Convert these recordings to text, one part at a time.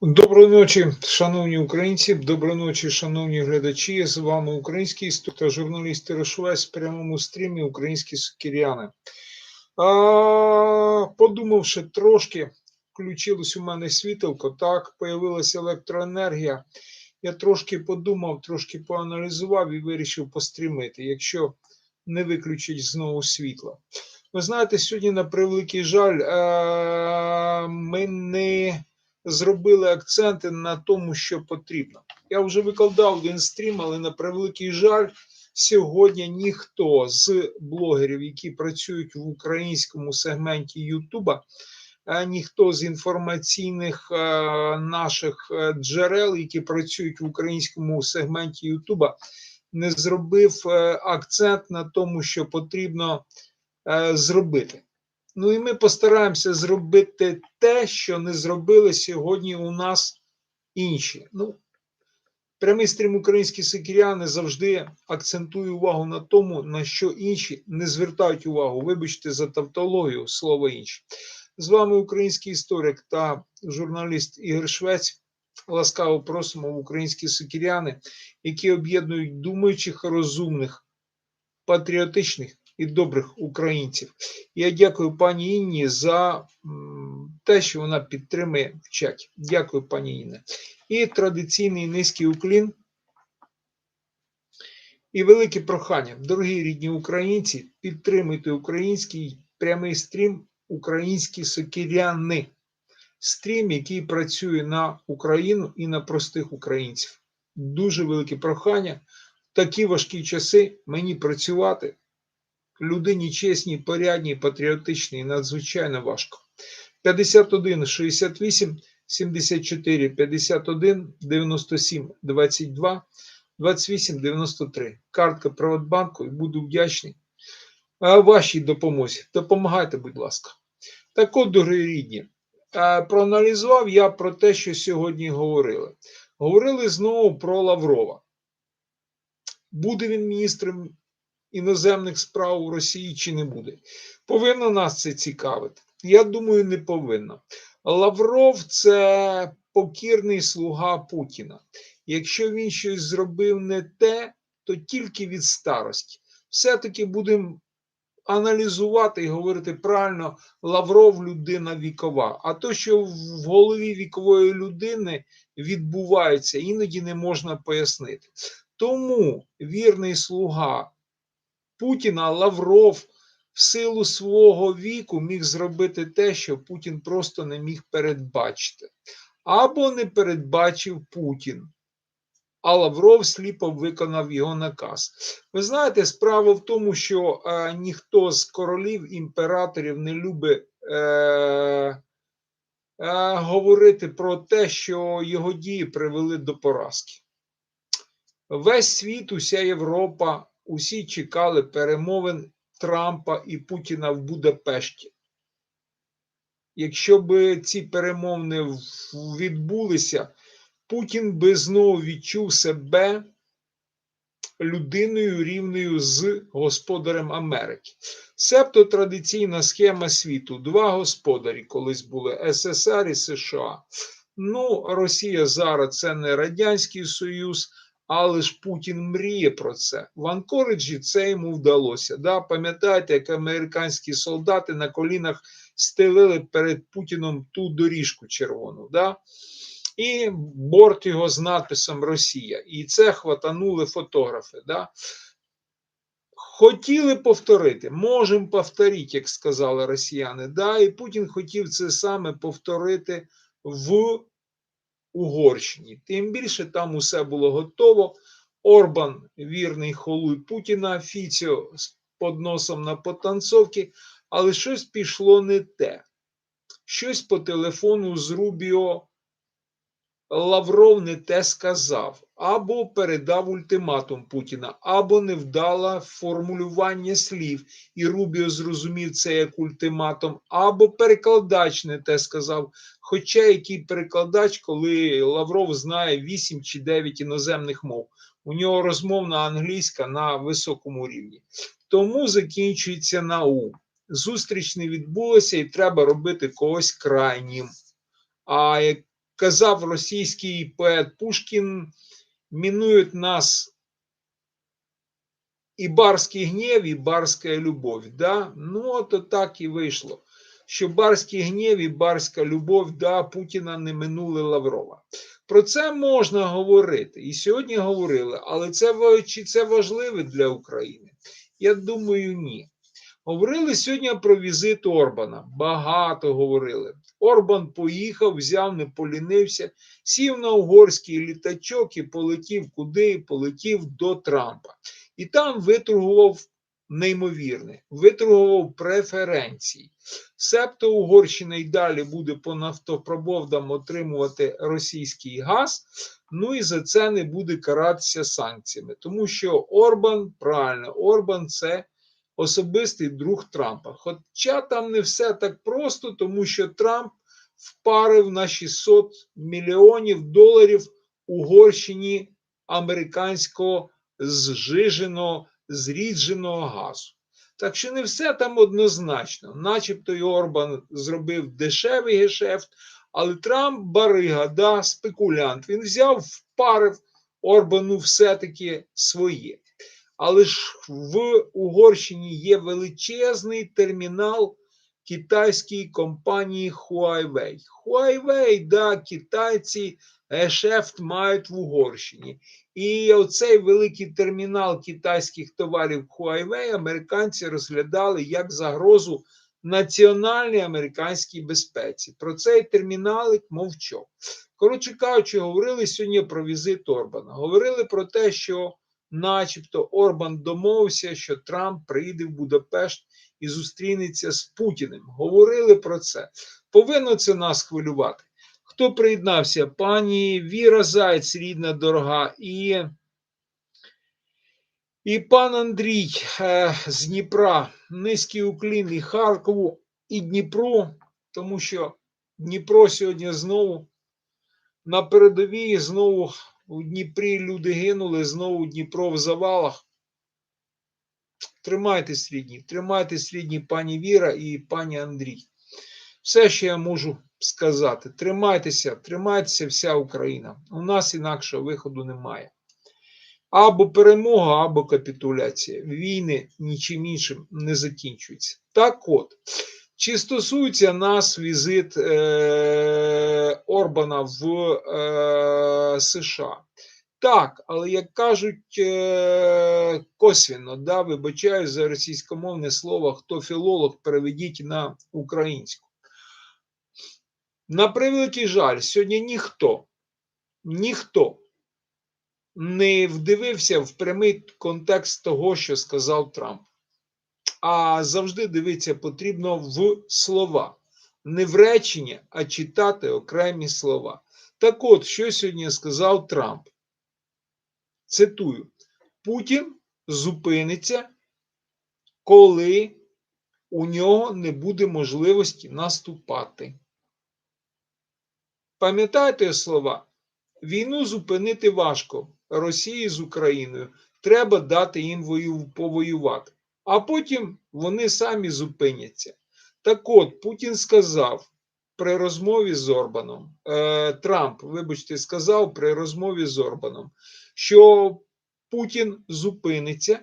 Доброї ночі, шановні українці, доброї ночі, шановні глядачі. З вами український історик та журналіст Терешовець в прямому стрімі Українські сукіряни. А, подумавши трошки, включилось у мене світилко, так, появилася електроенергія. Я трошки подумав, трошки поаналізував і вирішив пострімити, якщо не виключить знову світло. Ви знаєте, сьогодні, на превеликий жаль, е, ми не зробили акценти на тому, що потрібно. Я вже викладав один стрім, але на превеликий жаль, сьогодні ніхто з блогерів, які працюють в українському сегменті Ютуба, ніхто з інформаційних наших джерел, які працюють в українському сегменті Ютуба, не зробив е, акцент на тому, що потрібно е, зробити. Ну і ми постараємося зробити те, що не зробили сьогодні у нас інші. Ну, прямий стрім українські сикіряни завжди акцентує увагу на тому, на що інші не звертають увагу. Вибачте за тавтологію, слово інші. З вами український історик та журналіст Ігор Швець. Ласкаво просимо українські сикіряни, які об'єднують думаючих, розумних, патріотичних і добрих українців. Я дякую пані Інні за те, що вона підтримує в чаті. Дякую, пані Інне. І традиційний низький уклін. І велике прохання, дорогі рідні українці, підтримуйте український прямий стрім Українські сокиряни. Стрім, який працює на Україну і на простих українців. Дуже велике прохання. В такі важкі часи мені працювати людині чесній, порядній, патріотичній, надзвичайно важко. 51 68 74 51 97 22 28 93. Картка Приватбанку і буду вдячний вашій допомозі. Допомагайте, будь ласка. Так от, дорогі рідні, проаналізував я про те, що сьогодні говорили. Говорили знову про Лаврова. Буде він міністром іноземних справ у Росії чи не буде. Повинно нас це цікавити? Я думаю, не повинно. Лавров це покірний слуга Путіна. Якщо він щось зробив не те, то тільки від старості. Все-таки будемо аналізувати і говорити правильно, Лавров людина вікова. А то, що в голові вікової людини відбувається, іноді не можна пояснити. Тому вірний слуга Путіна Лавров в силу свого віку міг зробити те, що Путін просто не міг передбачити. Або не передбачив Путін, а Лавров сліпо виконав його наказ. Ви знаєте, справа в тому, що е, ніхто з королів, імператорів не любить е, е, говорити про те, що його дії привели до поразки. Весь світ, уся Європа усі чекали перемовин Трампа і Путіна в Будапешті. Якщо б ці перемовини відбулися, Путін би знову відчув себе людиною рівною з господарем Америки. Себто традиційна схема світу: два господарі колись були СССР і США. Ну, Росія зараз це не Радянський Союз. Але ж Путін мріє про це. В Анкориджі це йому вдалося. Да? Пам'ятаєте, як американські солдати на колінах стелили перед Путіном ту доріжку червону. Да? І борт його з надписом Росія. І це хватанули фотографи. Да? Хотіли повторити, можемо повторити, як сказали росіяни. Да? І Путін хотів це саме повторити в Угорщині. Тим більше там усе було готово. Орбан, вірний холуй Путіна, Фіціо з подносом на потанцовки, але щось пішло не те. Щось по телефону з Рубіо Лавров не те сказав, або передав ультиматум Путіна, або невдала формулювання слів, і Рубіо зрозумів це як ультиматум, або перекладач не те сказав. Хоча який перекладач, коли Лавров знає 8 чи 9 іноземних мов, у нього розмовна англійська на високому рівні. Тому закінчується на У. Зустріч не відбулася і треба робити когось крайнім. А як казав російський поет Пушкін, мінують нас і барський гнів, і барська любов. Да? Ну, от так і вийшло. Що барський гнів і барська любов да, Путіна не минули Лаврова. Про це можна говорити. І сьогодні говорили, але це чи це важливо для України? Я думаю, ні. Говорили сьогодні про візит Орбана. Багато говорили. Орбан поїхав, взяв, не полінився, сів на угорський літачок і полетів куди? Полетів до Трампа. І там виторгував неймовірне, виторгував преференції. Себто Угорщина й далі буде по нафтопроводам отримувати російський газ, ну і за це не буде каратися санкціями. Тому що Орбан, правильно, Орбан це особистий друг Трампа. Хоча там не все так просто, тому що Трамп впарив на 600 мільйонів доларів Угорщині американського зжиженого, зрідженого газу. Так що не все там однозначно, начебто й Орбан зробив дешевий гешефт, але Трамп барига, да, спекулянт. Він взяв, впарив Орбану все-таки своє. Але ж в Угорщині є величезний термінал китайської компанії Huawei. Huawei, да, китайці гешефт мають в Угорщині. І оцей великий термінал китайських товарів Huawei американці розглядали як загрозу національній американській безпеці. Про цей терміналик мовчав. Коротше кажучи, говорили сьогодні про візит Орбана. Говорили про те, що, начебто, Орбан домовився, що Трамп приїде в Будапешт і зустрінеться з Путіним. Говорили про це. Повинно це нас хвилювати. Хто приєднався? Пані Віра Зайць, рідна дорога, і, і пан Андрій е, з Дніпра. Низький уклін і Харкову, і Дніпру, тому що Дніпро сьогодні знову на передовій, знову у Дніпрі люди гинули, знову Дніпро в завалах. Тримайтесь, рідні, тримайтесь, рідні, пані Віра і пані Андрій. Все, що я можу сказати. Тримайтеся, тримайтеся вся Україна. У нас інакшого виходу немає. Або перемога, або капітуляція. Війни нічим іншим не закінчуються. Так от, чи стосується нас візит е- Орбана в е- США? Так, але як кажуть е- косвіно, да, вибачаю за російськомовне слово, хто філолог, переведіть на українську. На превеликий жаль, сьогодні ніхто, ніхто не вдивився в прямий контекст того, що сказав Трамп. А завжди дивитися потрібно в слова, не в речення, а читати окремі слова. Так от, що сьогодні сказав Трамп? Цитую: Путін зупиниться, коли у нього не буде можливості наступати. Пам'ятаєте слова? Війну зупинити важко. Росії з Україною. Треба дати їм вою- повоювати. А потім вони самі зупиняться. Так от, Путін сказав при розмові з Орбаном, е, Трамп, вибачте, сказав при розмові з Орбаном, що Путін зупиниться,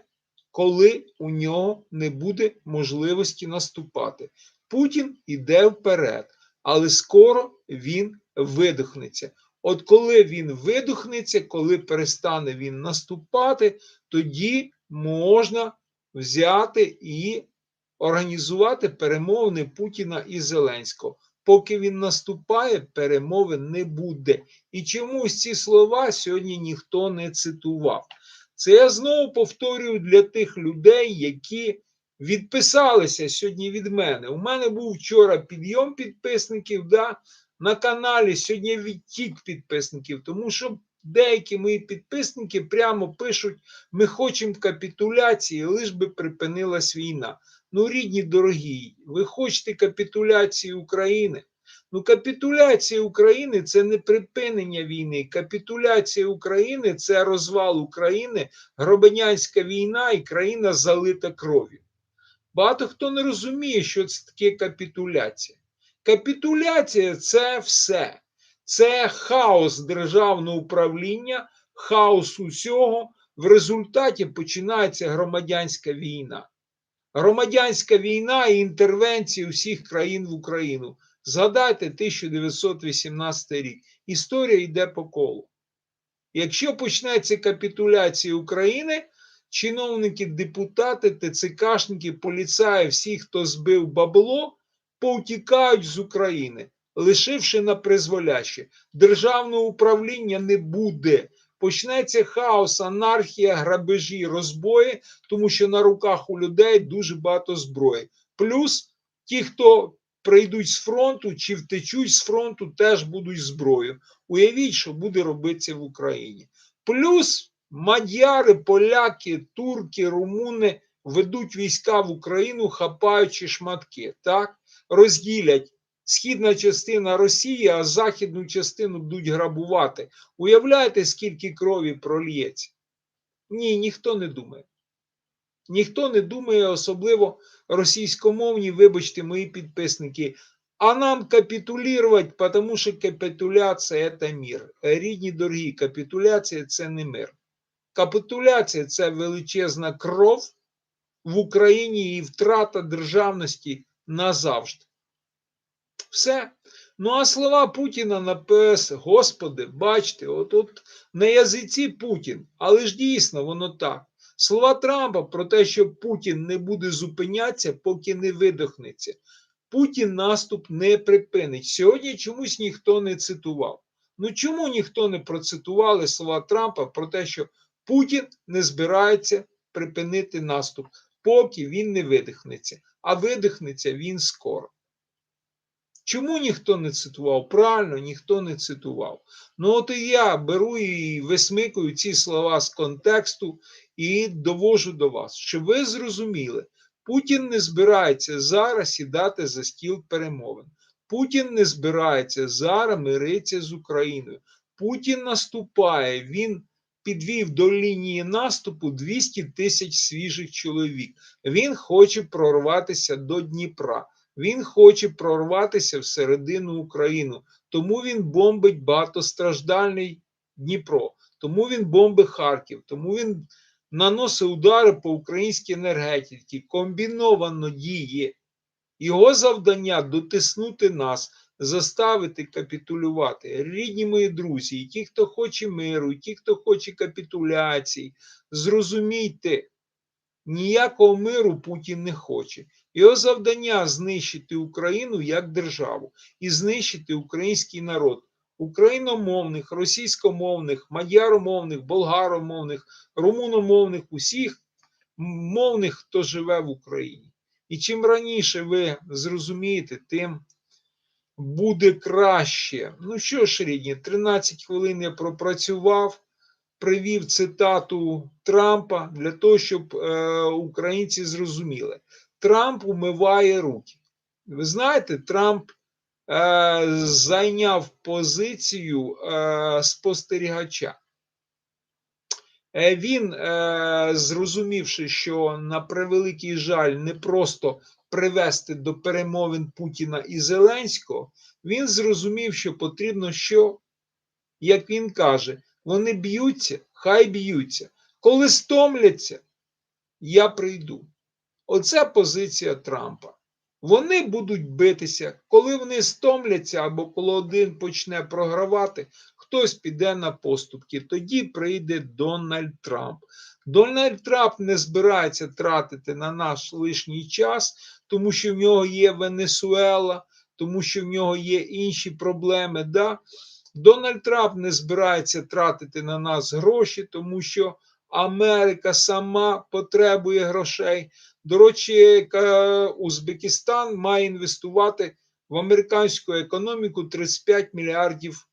коли у нього не буде можливості наступати. Путін іде вперед, але скоро він видохнеться. От коли він видохнеться, коли перестане він наступати, тоді можна взяти і організувати перемовини Путіна і Зеленського. Поки він наступає, перемовин не буде. І чомусь ці слова сьогодні ніхто не цитував. Це я знову повторюю для тих людей, які відписалися сьогодні від мене. У мене був вчора підйом підписників. да, на каналі сьогодні відтік підписників, тому що деякі мої підписники прямо пишуть: ми хочемо капітуляції, лиш би припинилась війна. Ну, рідні дорогі, ви хочете капітуляції України? Ну, капітуляція України це не припинення війни. Капітуляція України це розвал України, гробанянська війна і країна залита кров'ю. Багато хто не розуміє, що це таке капітуляція. Капітуляція це все. Це хаос державного управління, хаос усього. В результаті починається громадянська війна. Громадянська війна і інтервенції усіх країн в Україну. Згадайте 1918 рік. Історія йде по колу. Якщо почнеться капітуляція України, чиновники, депутати, ТЦКшники, поліцаї, всі, хто збив бабло, повтікають з України, лишивши на призволяще. Державного управління не буде. Почнеться хаос, анархія, грабежі, розбої, тому що на руках у людей дуже багато зброї. Плюс ті, хто прийдуть з фронту чи втечуть з фронту, теж будуть зброю. Уявіть, що буде робитися в Україні. Плюс мадяри, поляки, турки, румуни ведуть війська в Україну, хапаючи шматки. Так розділять східна частина Росії, а західну частину будуть грабувати. Уявляєте, скільки крові прольється? Ні, ніхто не думає. Ніхто не думає, особливо російськомовні, вибачте, мої підписники. А нам капітулювати, тому що капітуляція це мир. Рідні дорогі, капітуляція це не мир. Капітуляція це величезна кров в Україні і втрата державності назавжди. Все. Ну а слова Путіна на ПС, Господи, бачите, от, от на язиці Путін, але ж дійсно воно так. Слова Трампа про те, що Путін не буде зупинятися, поки не видохнеться. Путін наступ не припинить. Сьогодні чомусь ніхто не цитував. Ну чому ніхто не процитували слова Трампа про те, що Путін не збирається припинити наступ, поки він не видихнеться, а видихнеться він скоро. Чому ніхто не цитував? Правильно, ніхто не цитував. Ну, от і я беру і висмикую ці слова з контексту і довожу до вас, щоб ви зрозуміли, Путін не збирається зараз сідати за стіл перемовин. Путін не збирається зараз миритися з Україною. Путін наступає, він підвів до лінії наступу 200 тисяч свіжих чоловік. Він хоче прорватися до Дніпра. Він хоче прорватися всередину України. Тому він бомбить багатостраждальний Дніпро, тому він бомбить Харків, тому він наносить удари по українській енергетиці, комбіновано діє. Його завдання дотиснути нас, заставити капітулювати. Рідні мої друзі, і ті, хто хоче миру, і ті, хто хоче капітуляції, зрозумійте, ніякого миру Путін не хоче. Його завдання знищити Україну як державу і знищити український народ. Україномовних, російськомовних, мадяромовних, болгаромовних, румуномовних, усіх мовних, хто живе в Україні. І чим раніше ви зрозумієте, тим буде краще. Ну що ж, рідні, 13 хвилин я пропрацював, привів цитату Трампа для того, щоб е, українці зрозуміли. Трамп умиває руки. Ви знаєте, Трамп е, зайняв позицію е, спостерігача. Е, він, е, зрозумівши, що на превеликий жаль не просто привести до перемовин Путіна і Зеленського, він зрозумів, що потрібно, що, як він каже, вони б'ються, хай б'ються. Коли стомляться, я прийду. Оце позиція Трампа. Вони будуть битися, коли вони стомляться або коли один почне програвати, хтось піде на поступки. Тоді прийде Дональд Трамп. Дональд Трамп не збирається тратити на наш лишній час, тому що в нього є Венесуела, тому що в нього є інші проблеми. Да? Дональд Трамп не збирається тратити на нас гроші, тому що Америка сама потребує грошей. До речі, Узбекистан має інвестувати в американську економіку 35 мільярдів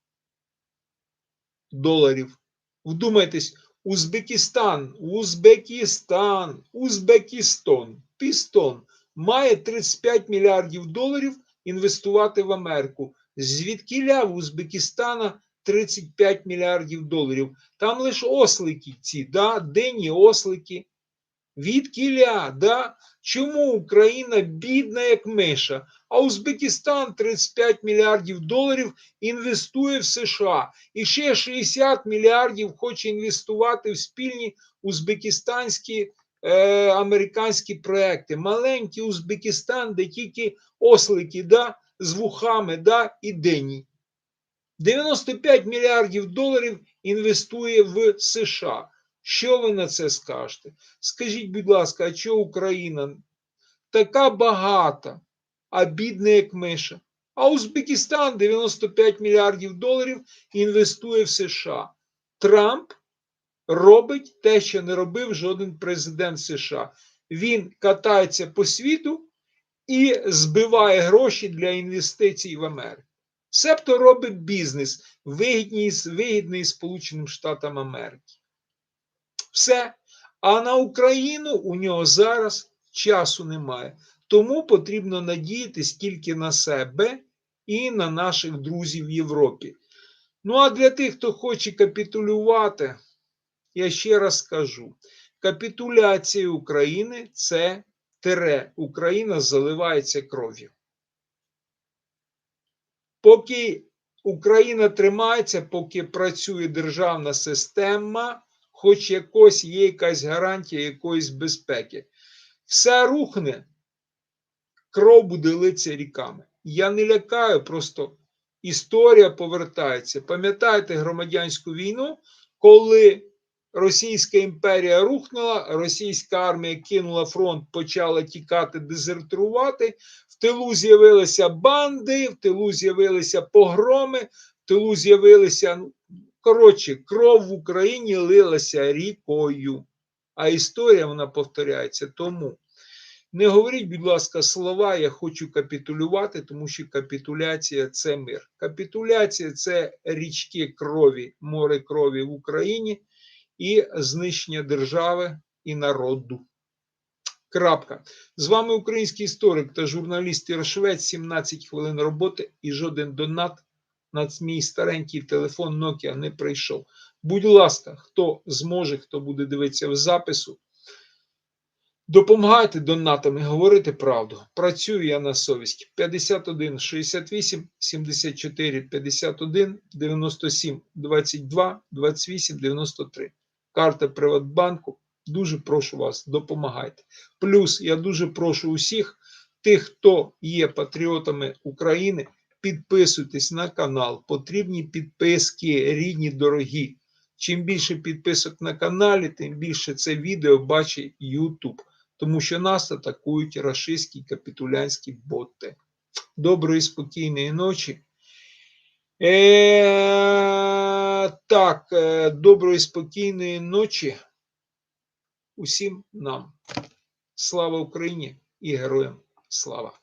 доларів. Вдумайтесь, Узбекистан, Узбекистан, Узбекистон, Пістон має 35 мільярдів доларів інвестувати в Америку. Звідкіля в Узбекистана 35 мільярдів доларів. Там лише ослики ці, да, денні ослики. Від кіля, да? Чому Україна бідна, як миша, а Узбекистан 35 мільярдів доларів інвестує в США і ще 60 мільярдів хоче інвестувати в спільні узбекистанські е, американські проекти. Маленький Узбекистан, де тільки ослики да, з вухами да, і дені. 95 мільярдів доларів інвестує в США. Що ви на це скажете? Скажіть, будь ласка, а чого Україна така багата, а бідна, як миша? А Узбекистан 95 мільярдів доларів інвестує в США. Трамп робить те, що не робив жоден президент США. Він катається по світу і збиває гроші для інвестицій в Америку. Себто робить бізнес вигідний, вигідний Сполученим Штатам Америки. Все. А на Україну у нього зараз часу немає. Тому потрібно надіятись тільки на себе і на наших друзів в Європі. Ну а для тих, хто хоче капітулювати, я ще раз скажу: капітуляція України це тире. Україна заливається кров'ю. Поки Україна тримається, поки працює державна система, хоч якось є якась гарантія якоїсь безпеки. Все рухне, кров буде литися ріками. Я не лякаю, просто історія повертається. Пам'ятаєте громадянську війну, коли Російська імперія рухнула, російська армія кинула фронт, почала тікати, дезертирувати. Тилу з'явилися банди, в тилу з'явилися погроми, в тилу з'явилися. ну, Коротше, кров в Україні лилася рікою. А історія вона повторяється. Тому не говоріть, будь ласка, слова, я хочу капітулювати, тому що капітуляція це мир. Капітуляція це річки крові, море крові в Україні і знищення держави і народу. Крапка. З вами український історик та журналіст Іршвець, 17 хвилин роботи і жоден донат на мій старенький телефон Nokia не прийшов. Будь ласка, хто зможе, хто буде дивитися в запису, допомагайте донатами говорити правду. Працюю я на совість. 51 68 74 51 97 22 28 93. Карта Приватбанку. Дуже прошу вас, допомагайте. Плюс я дуже прошу усіх тих, хто є патріотами України, підписуйтесь на канал. Потрібні підписки, рідні, дорогі. Чим більше підписок на каналі, тим більше це відео бачить YouTube. Тому що нас атакують рашистські капітулянські боти. Доброї, спокійної ночі. Е, так, е, доброї, спокійної ночі усім нам. Слава Україні і героям слава!